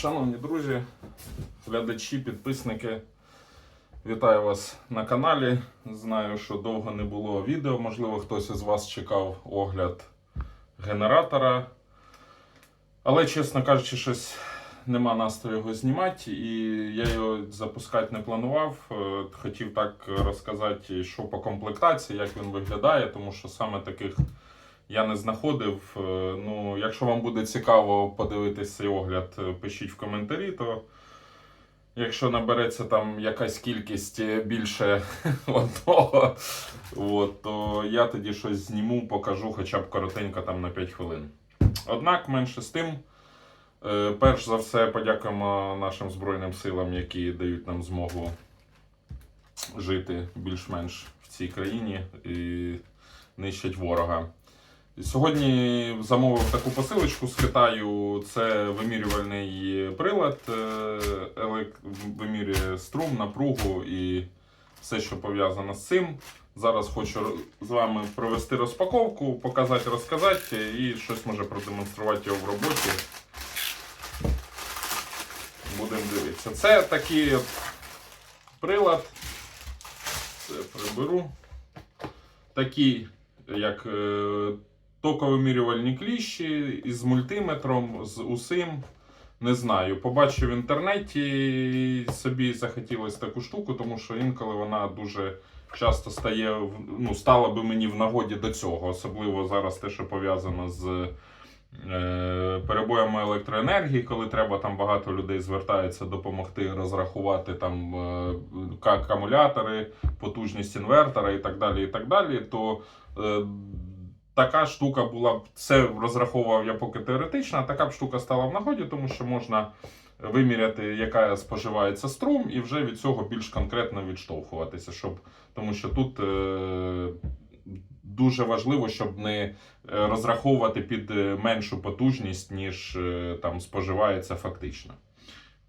Шановні друзі, глядачі, підписники, вітаю вас на каналі. Знаю, що довго не було відео. Можливо, хтось із вас чекав огляд генератора. Але, чесно кажучи, щось нема настрою його знімати, і я його запускати не планував. Е, Хотів так розказати, що по комплектації, як він виглядає, тому що саме таких я не знаходив. Е, Ну, якщо вам буде цікаво подивитися цей огляд, е, пишіть в коментарі, то якщо набереться там якась кількість е, більше одного, от, то я тоді щось зніму, покажу хоча б коротенько там на 5 хвилин. Однак, менше з тим, перш за все, подякуємо нашим Збройним силам, які дають нам змогу жити більш-менш в цій країні і нищать ворога. Сьогодні замовив таку посилочку з Китаю. Це вимірювальний прилад, е, вимірює струм, напругу і все, що пов'язано з цим. Зараз хочу з вами провести розпаковку, показати, розказати і щось може продемонструвати його в роботі. Будемо дивитися. Це такий прилад. Це приберу. Такий, як е, токовимірювальні кліщі із мультиметром, з усім. Не знаю. Побачив в інтернеті, собі захотілося таку штуку, тому що інколи вона дуже часто стає, ну, стала би мені в нагоді до цього, особливо зараз те, що пов'язано з е, перебоями електроенергії, коли треба там багато людей звертається допомогти розрахувати там е, акумулятори, потужність інвертора і так далі. і так далі, то е, така штука була б, це розраховував я поки теоретично, така б штука стала в нагоді, тому що можна виміряти, яка споживається струм, і вже від цього більш конкретно відштовхуватися, щоб, тому що тут е, дуже важливо, щоб не е, розраховувати під е, меншу потужність, ніж е, там споживається фактично.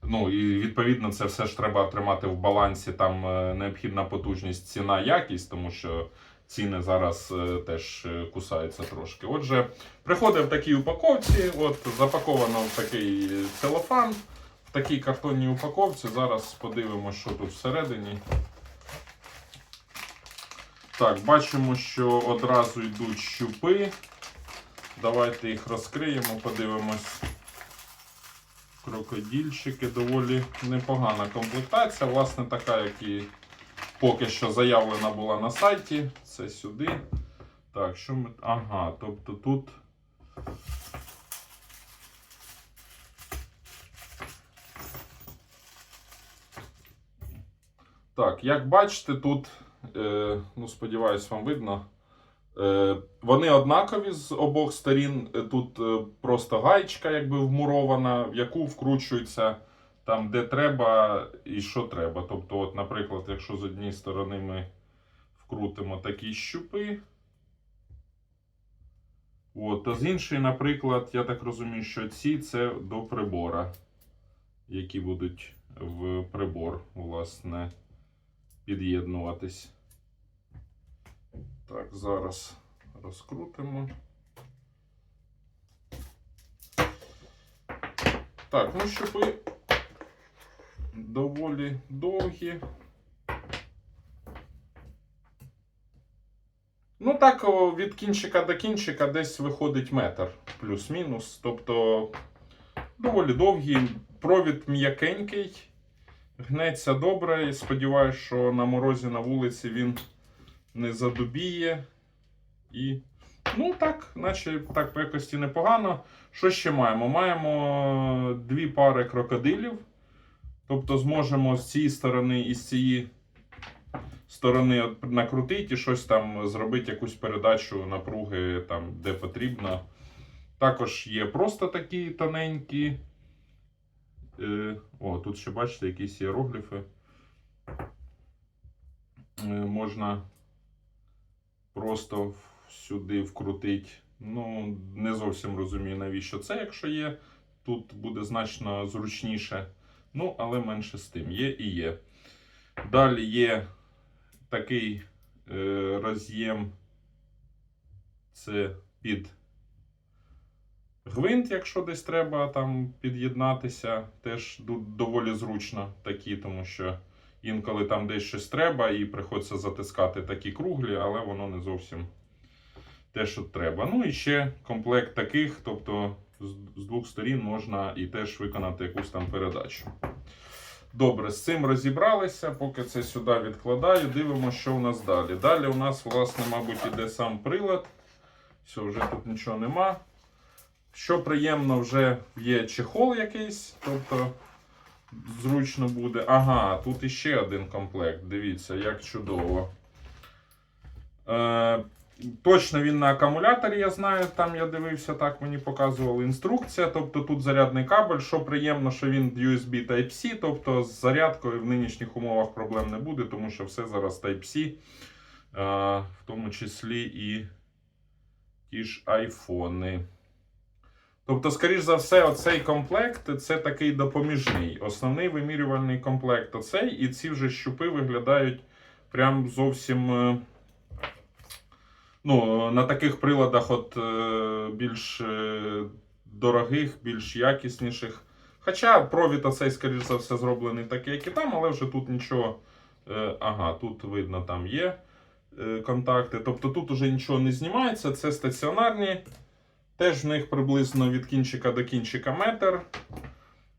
Ну і відповідно це все ж треба тримати в балансі. Там необхідна потужність, ціна, якість, тому що ціни зараз е, теж е, кусаються трошки. Отже, приходить в такій упаковці, от запаковано в такий целофан, в такій картонній упаковці. Зараз подивимося, що тут всередині. Так, бачимо, що одразу йдуть щупи. Давайте їх розкриємо, подивимось. Крокодільчики, доволі непогана комплектація. Власне, така, як і поки що заявлена була на сайті. Це сюди. Так, що ми. Ага, тобто тут. Так, як бачите, тут, е, ну, сподіваюсь, вам видно. Е, вони однакові з обох сторін. Тут е, просто гаєчка якби вмурована, в яку вкручується там, де треба і що треба. Тобто, от, наприклад, якщо з однієї сторони ми вкрутимо такі щупи, от, то з іншої, наприклад, я так розумію, що ці це до прибора, які будуть в прибор, власне, під'єднуватись. Так, зараз розкрутимо. Так, ну щупи доволі довгі. Ну так, від кінчика до кінчика десь виходить метр плюс-мінус. Тобто доволі довгий, провід м'якенький, гнеться добре і сподіваюся, що на морозі на вулиці він не задубіє. І. Ну так, наче так по якості непогано. Що ще маємо? Маємо дві пари крокодилів. Тобто зможемо з цієї сторони і з цієї сторони накрутити і щось там зробити, якусь передачу напруги там, де потрібно. Також є просто такі тоненькі. Е, О, тут ще бачите, якісь іерогліфи. Е, Можна просто сюди вкрутити. Ну, не зовсім розумію, навіщо це, якщо є. Тут буде значно зручніше. Ну, але менше з тим. Є і є. Далі є такий е, роз'єм. Це під Гвинт, якщо десь треба там під'єднатися, теж доволі зручно такі, тому що інколи там десь щось треба і приходиться затискати такі круглі, але воно не зовсім те, що треба. Ну і ще комплект таких, тобто з, двох сторін можна і теж виконати якусь там передачу. Добре, з цим розібралися. Поки це сюди відкладаю, дивимося, що у нас далі. Далі у нас, власне, мабуть, іде сам прилад. Все, вже тут нічого нема. Що приємно, вже є чехол якийсь, тобто зручно буде. Ага, тут іще один комплект. Дивіться, як чудово. Е, точно він на акумуляторі, я знаю, там я дивився, так мені показували інструкція. Тобто тут зарядний кабель. Що приємно, що він USB Type-C, тобто з зарядкою в нинішніх умовах проблем не буде, тому що все зараз Type-C, е, в тому числі і ті ж айфони. Тобто, скоріш за все, оцей комплект це такий допоміжний. Основний вимірювальний комплект оцей, і ці вже щупи виглядають прям зовсім. Ну, на таких приладах, от е, більш е, дорогих, більш якісніших. Хоча провід оцей, скоріш за все, зроблений такий, як і там, але вже тут нічого. е, Ага, тут видно, там є контакти. Тобто тут уже нічого не знімається, це стаціонарні. Теж в них приблизно від кінчика до кінчика метр.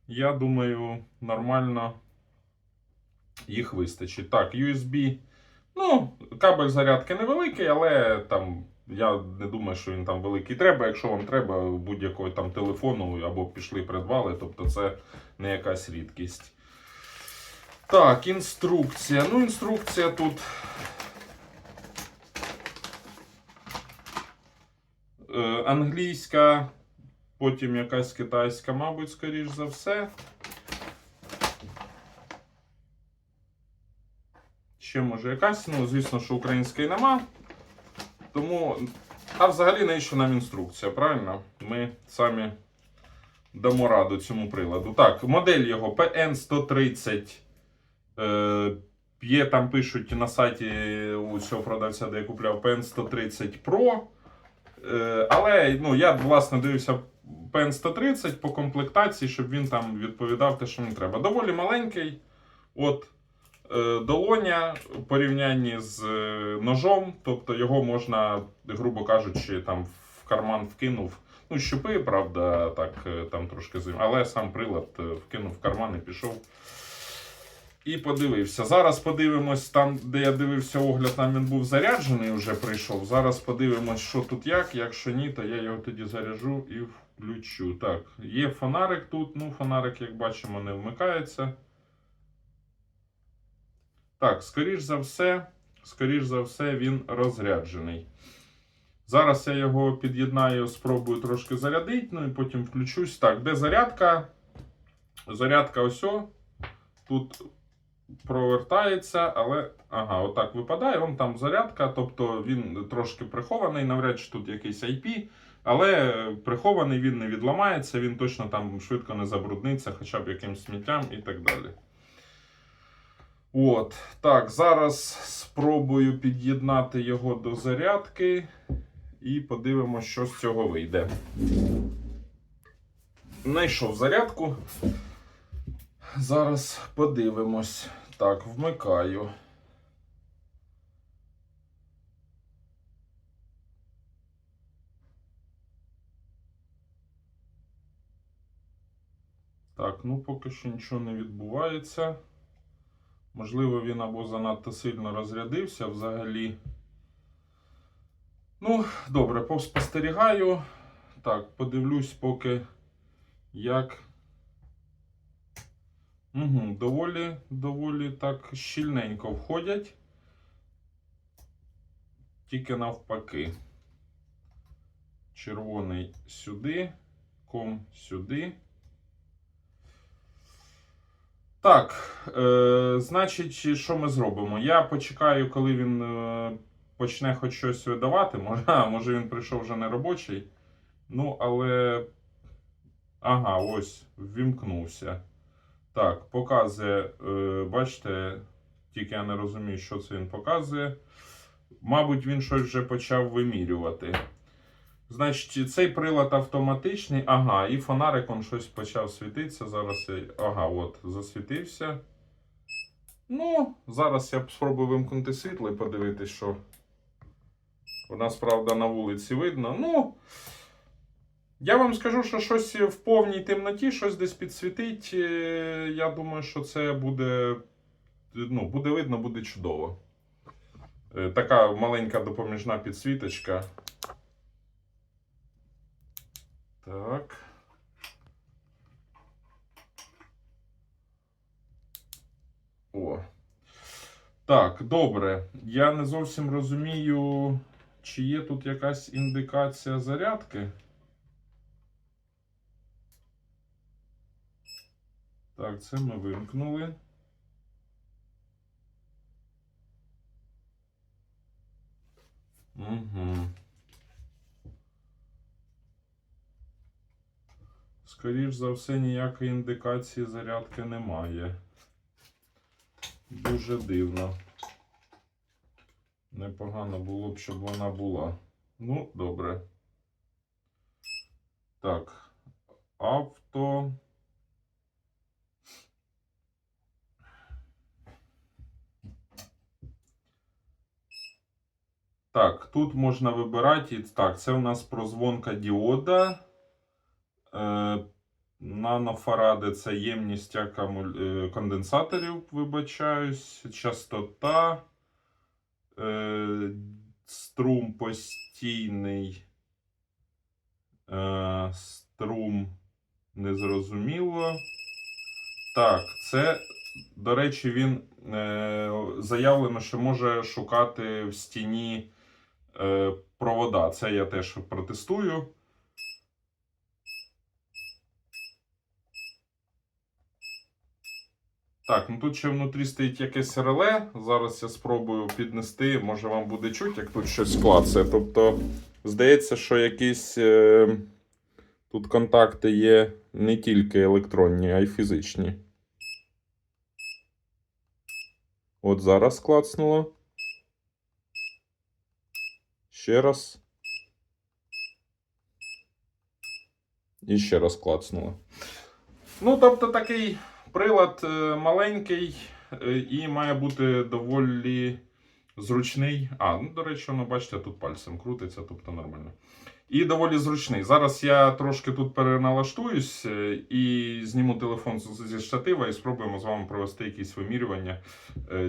Я думаю, нормально їх вистачить. Так, USB. Ну, кабель зарядки невеликий, але там я не думаю, що він там великий треба. Якщо вам треба будь-якого там телефону або пішли придбали, тобто це не якась рідкість. Так, інструкція. Ну, інструкція тут. Е, англійська, потім якась китайська, мабуть, скоріш за все. Ще може якась, ну, звісно, що української нема. Тому. А взагалі навіщо нам інструкція, правильно? Ми самі дамо раду цьому приладу. Так, модель його PN130. Е, є там пишуть на сайті у цього продавця, де я купляв PN130 Pro. Е, але ну, я власне дивився PN130 по комплектації, щоб він там відповідав те, що мені треба. Доволі маленький. От долоня в порівнянні з е, ножом, тобто його можна, грубо кажучи, там в карман вкинув. Ну, щупи, правда, так е, там трошки зим, але сам прилад е, вкинув в карман і пішов. І подивився. Зараз подивимось там, де я дивився огляд, там він був заряджений, вже прийшов. Зараз подивимось, що тут як. Якщо ні, то я його тоді заряджу і включу. Так, є фонарик тут. Ну, фонарик, як бачимо, не вмикається. Так, скоріш за все, скоріш за все, він розряджений. Зараз я його під'єднаю, спробую трошки зарядити, ну і потім включусь. Так, де зарядка? Зарядка ось. о. Тут провертається, але ага, отак випадає. Вон там зарядка, тобто він трошки прихований, навряд чи тут якийсь IP, але прихований він не відламається, він точно там швидко не забрудниться, хоча б якимсь сміттям і так далі. От, так, зараз спробую під'єднати його до зарядки і подивимося, що з цього вийде. Знайшов зарядку. Зараз подивимось. Так, вмикаю. Так, ну поки що нічого не відбувається. Можливо, він або занадто сильно розрядився взагалі. Ну, добре, поспостерігаю. Так, подивлюсь, поки як. Угу, доволі, доволі так щільненько входять. Тільки навпаки. Червоний сюди, ком сюди. Так, е, значить, що ми зробимо? Я почекаю, коли він е, почне хоч щось видавати. Може, а, може він прийшов вже не робочий. Ну, але. Ага, ось, ввімкнувся. Так, показує, е, бачите, тільки я не розумію, що це він показує. Мабуть, він щось вже почав вимірювати. Значить, цей прилад автоматичний. Ага, і фонарик он щось почав світитися. Зараз. Ага, от, засвітився. Ну, зараз я спробую вимкнути світло і подивитись, що. У нас, правда, на вулиці видно. Ну. Я вам скажу, що щось в повній темноті, щось десь підсвітить. Е, Я думаю, що це буде. Ну, буде видно, буде чудово. Е, Така маленька допоміжна підсвіточка. Так. О. Так, добре. Я не зовсім розумію, чи є тут якась індикація зарядки. Так, це ми вимкнули. Угу. Скоріш за все, ніякої індикації зарядки немає. Дуже дивно. Непогано було б, щоб вона була. Ну, добре. Так. Авто. Так, тут можна вибирати. Так, це у нас прозвонка діода. Е, нанофаради це ємність акуму- е, конденсаторів, вибачаюсь, частота, е, струм постійний, струм незрозуміло. Так, це, до речі, він заявлено, що може шукати в стіні провода. Це я теж протестую. Так, ну тут ще внутрі стоїть якесь реле. Зараз я спробую піднести. Може вам буде чути, як тут щось клацає. Тобто, здається, що якісь е, тут контакти є не тільки електронні, а й фізичні. От зараз клацнуло. Ще раз. І ще раз клацнуло. Ну, тобто такий прилад е, маленький е, і має бути доволі зручний. А, ну, до речі, ну, бачите, тут пальцем крутиться, тобто нормально. І доволі зручний. Зараз я трошки тут переналаштуюсь е, і зніму телефон зі штатива і спробуємо з вами провести якісь вимірювання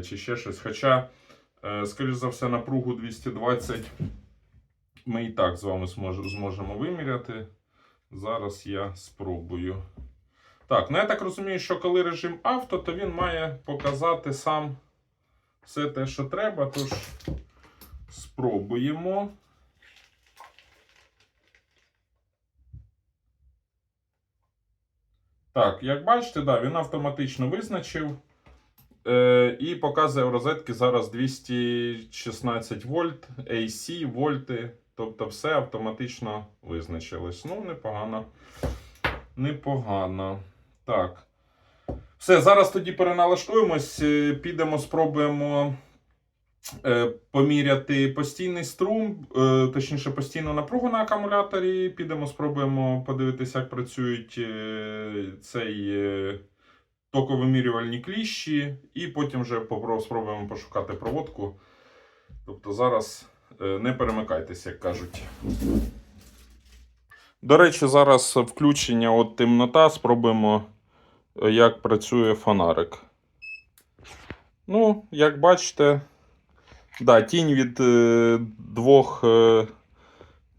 чи ще щось. Хоча, скоріш за все, напругу 220 ми і так з вами зможемо виміряти. Зараз я спробую. Так, ну я так розумію, що коли режим авто, то він має показати сам все те, що треба. Тож спробуємо. Так, як бачите, да, він автоматично визначив. Е, і показує в розетки зараз 216 вольт, AC, вольти. Тобто все автоматично визначилось. Ну, непогано. Непогано. Так. Все, зараз тоді переналаштуємось, е, підемо, спробуємо е, поміряти постійний струм, е, точніше, постійну напругу на акумуляторі. Підемо, спробуємо подивитися, як працюють цей токовимірювальні кліщі, і потім вже спробуємо пошукати проводку. Тобто зараз не перемикайтеся, як кажуть. До речі, зараз включення от темнота. Спробуємо, як працює фонарик. Ну, як бачите, да, тінь від е, двох е,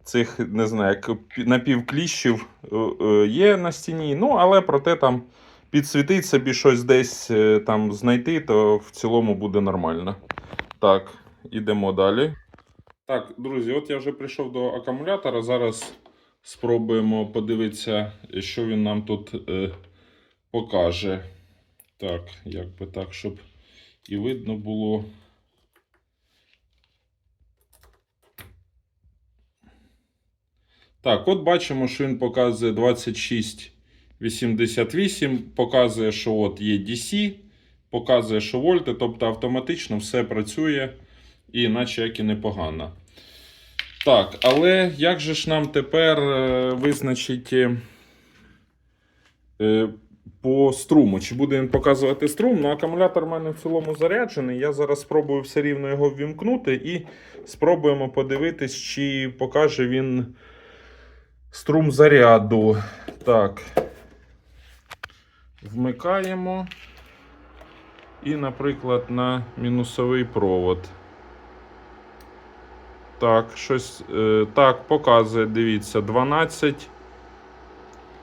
цих, не знаю, напівкліщів е, е, є на стіні. Ну, але проте там підсвітить собі щось десь е, там знайти, то в цілому буде нормально. Так, ідемо далі. Так, друзі, от я вже прийшов до акумулятора. Зараз спробуємо подивитися, що він нам тут е, покаже. Так, як би так, щоб і видно було. Так, от бачимо, що він показує 2688, показує, що от є DC, показує, що вольти, тобто автоматично все працює, і наче як і непогано. Так, але як же ж нам тепер е, визначити е, по струму? Чи буде він показувати струм? Ну, акумулятор в мене в цілому заряджений. Я зараз спробую все рівно його ввімкнути і спробуємо подивитись, чи покаже він струм заряду. Так. Вмикаємо. І, наприклад, на мінусовий провод. Так, щось. Е, так, показує, дивіться, 12.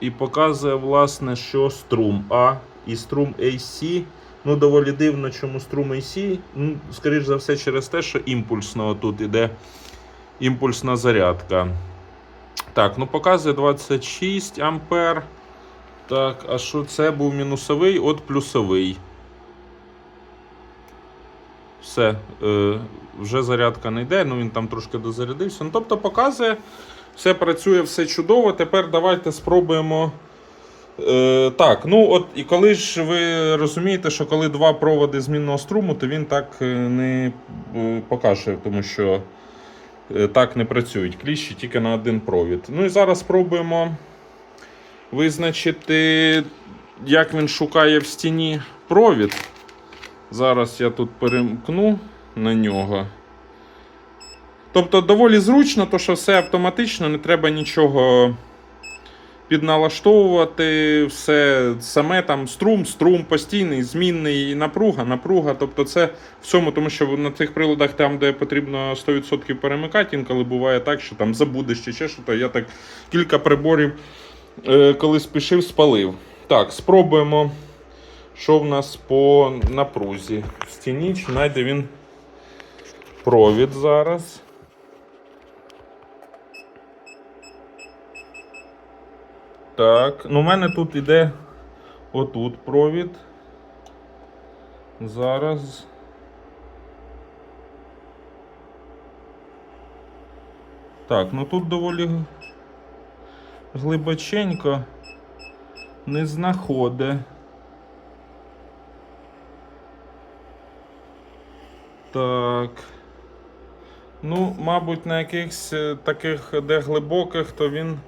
І показує, власне, що струм А і струм AC. Ну, доволі дивно, чому струм AC. Ну, скоріш за все, через те, що імпульсно тут іде імпульсна зарядка. Так, ну показує 26 ампер. Так, а що це був мінусовий, от плюсовий. Все, е, вже зарядка не йде, ну він там трошки дозарядився. Ну, тобто показує, все працює, все чудово. Тепер давайте спробуємо. Е, так, ну от і коли ж ви розумієте, що коли два проводи змінного струму, то він так е, не е, покаже, тому що е, так не працюють кліщі тільки на один провід. Ну і зараз спробуємо визначити, як він шукає в стіні провід. Зараз я тут перемкну на нього. Тобто доволі зручно, то що все автоматично, не треба нічого підналаштовувати, все саме там струм, струм постійний, змінний і напруга, напруга. Тобто це в цьому, тому що на цих приладах, там, де потрібно 100% перемикати, інколи буває так, що там забудеш чи ще що, то я так кілька приборів, е, коли спішив, спалив. Так, спробуємо. Що в нас по напрузі? В стіні знайде він провід зараз. Так, ну в мене тут іде отут провід. Зараз. Так, ну тут доволі глибоченько не знаходить. Так. Ну, мабуть, на якихось е, таких, де глибоких, то він.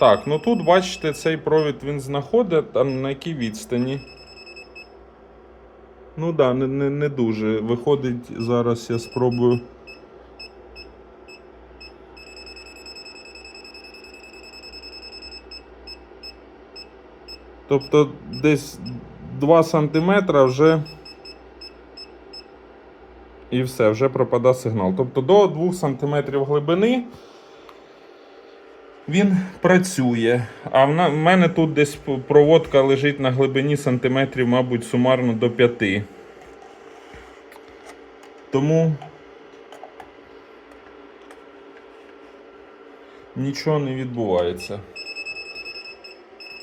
Так, ну тут, бачите, цей провід він знаходить, там на якій відстані. Ну так, да, не, не, не дуже. Виходить, зараз я спробую. Тобто десь 2 см вже. І все, вже пропадає сигнал. Тобто до 2 см глибини він працює. А в мене тут десь проводка лежить на глибині сантиметрів, мабуть, сумарно до 5. Тому нічого не відбувається.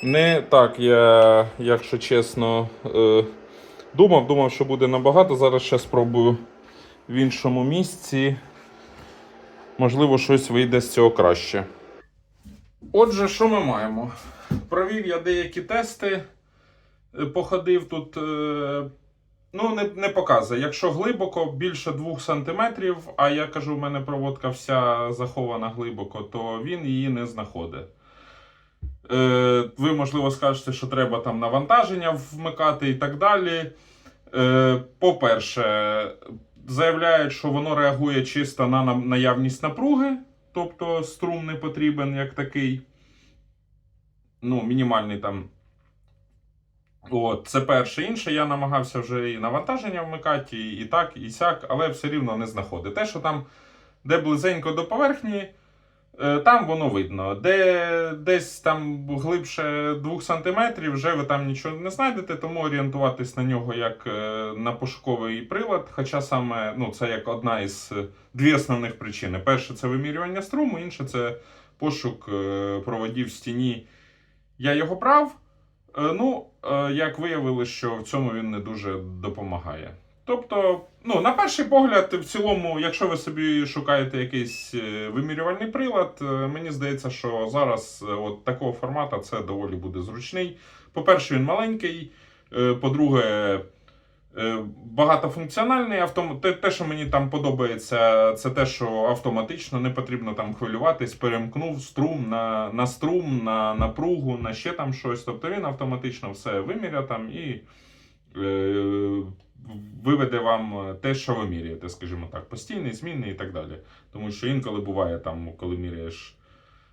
Не так я, якщо чесно, е, думав, думав, що буде набагато. Зараз ще спробую в іншому місці. Можливо, щось вийде з цього краще. Отже, що ми маємо? Провів я деякі тести, е, походив тут. е, Ну, не, не показує. Якщо глибоко, більше 2 см, а я кажу, в мене проводка вся захована глибоко, то він її не знаходить. Е, ви, можливо, скажете, що треба там навантаження вмикати і так далі. По-перше, заявляють, що воно реагує чисто на наявність напруги, тобто струм не потрібен як такий. Ну, мінімальний там. От, це перше. Інше, я намагався вже і навантаження вмикати, і, так, і сяк, але все рівно не знаходить. Те, що там, де близенько до поверхні, там воно видно. Де десь там глибше 2 см, вже ви там нічого не знайдете, тому орієнтуватись на нього як е, на пошуковий прилад. Хоча саме ну, це як одна із е, дві основних причини. Перше це вимірювання струму, інше це пошук е, проводів в стіні. Я його брав. Е, Ну, е, як виявилось, що в цьому він не дуже допомагає. Тобто, ну, на перший погляд, в цілому, якщо ви собі шукаєте якийсь е, вимірювальний прилад, е, мені здається, що зараз е, от такого формату це доволі буде зручний. По-перше, він маленький. По-друге, Багатофункціональний те, що мені там подобається, це те, що автоматично не потрібно там хвилюватись, перемкнув струм на, на струм, на напругу, на ще там щось. Тобто він автоматично все виміряє там і виведе вам те, що ви міряєте, скажімо так, постійний, змінний і так далі. Тому що інколи буває там, коли міряєш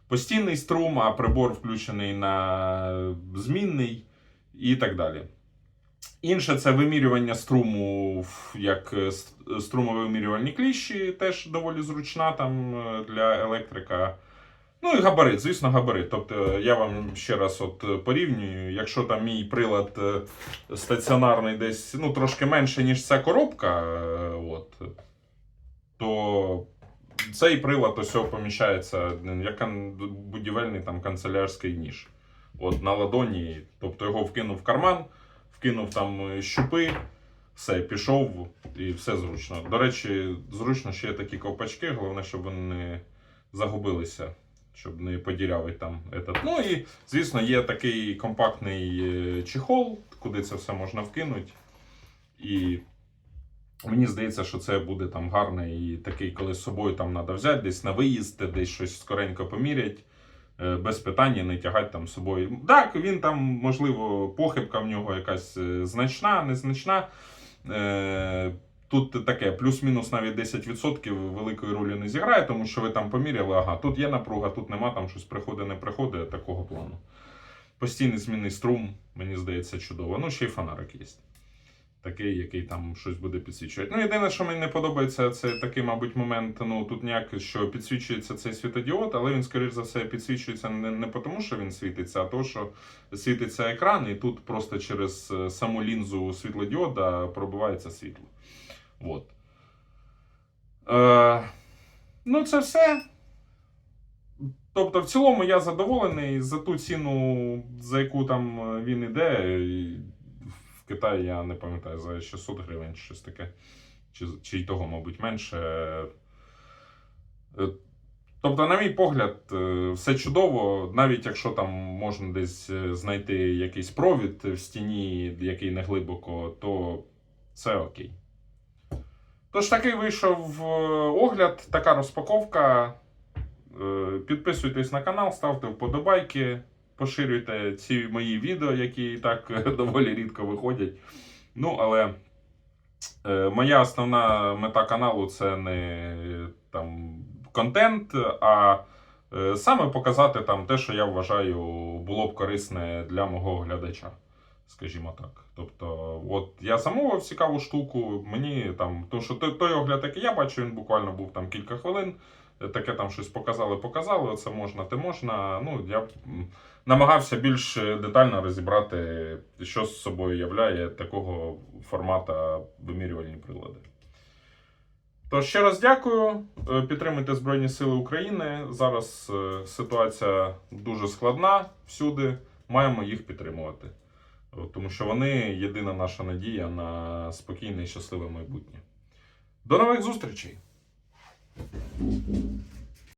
постійний струм, а прибор включений на змінний і так далі. Інше це вимірювання струму, як е, струмові вимірювальні кліщі, теж доволі зручна там е, для електрика. Ну і габарит, звісно, габарит. Тобто я вам ще раз от е, порівнюю, якщо там мій прилад е, стаціонарний десь ну, трошки менше, ніж ця коробка, е, от, то цей прилад ось поміщається як будівельний там канцелярський ніж. От на ладоні, тобто його вкинув в карман, вкинув там щупи, все, пішов і все зручно. До речі, зручно ще є такі ковпачки, головне, щоб вони не загубилися, щоб не подірявить там. Этот. Ну і, звісно, є такий компактний е, чехол, куди це все можна вкинути. І мені здається, що це буде там гарний і такий, коли з собою там треба взяти, десь на виїзд, десь щось скоренько поміряти. е, Без питання не тягати там з собою. Так, він там, можливо, похибка в нього якась е, значна, незначна. Тут таке плюс-мінус навіть 10% великої ролі не зіграє, тому що ви там поміряли, ага, тут є напруга, тут нема, там щось приходить, не приходить, такого плану. Постійний змінний струм, мені здається, чудово. Ну, ще й фонарик є. Такий, який там щось буде підсвічувати. Ну, єдине, що мені не подобається, це такий, мабуть, момент. Ну тут ніяк, що підсвічується цей світодіод, але він, скоріш за все, підсвічується не, не тому, що він світиться, а тому, що світиться екран, і тут просто через е, саму лінзу світлодіода пробивається світло. От. Е, ну, це все. Тобто, в цілому я задоволений за ту ціну, за яку там е, він іде. В Китаї я не пам'ятаю за 600 гривень щось таке. Чи, й того, мабуть, менше. Е, Тобто, на мій погляд, е, все чудово, навіть якщо там можна десь знайти якийсь провід в стіні, який не глибоко, то це окей. Тож такий вийшов е, огляд, така розпаковка. Е, Підписуйтесь на канал, ставте вподобайки, поширюйте ці мої відео, які і так е, доволі рідко виходять. Ну, але моя основна мета каналу це не там контент, а саме показати там те, що я вважаю було б корисне для мого глядача. Скажімо так. Тобто, от я замовив цікаву штуку, мені там, тому що той, огляд, який я бачу, він буквально був там кілька хвилин. Таке там щось показали, показали, оце можна, те можна. Ну, я намагався більш детально розібрати, що з собою являє такого формата вимірювальні прилади. Тож ще раз дякую. Е, Підтримуйте Збройні Сили України. Зараз е, ситуація дуже складна всюди. Маємо їх підтримувати. Тому що вони єдина наша надія на спокійне і щасливе майбутнє. До нових зустрічей!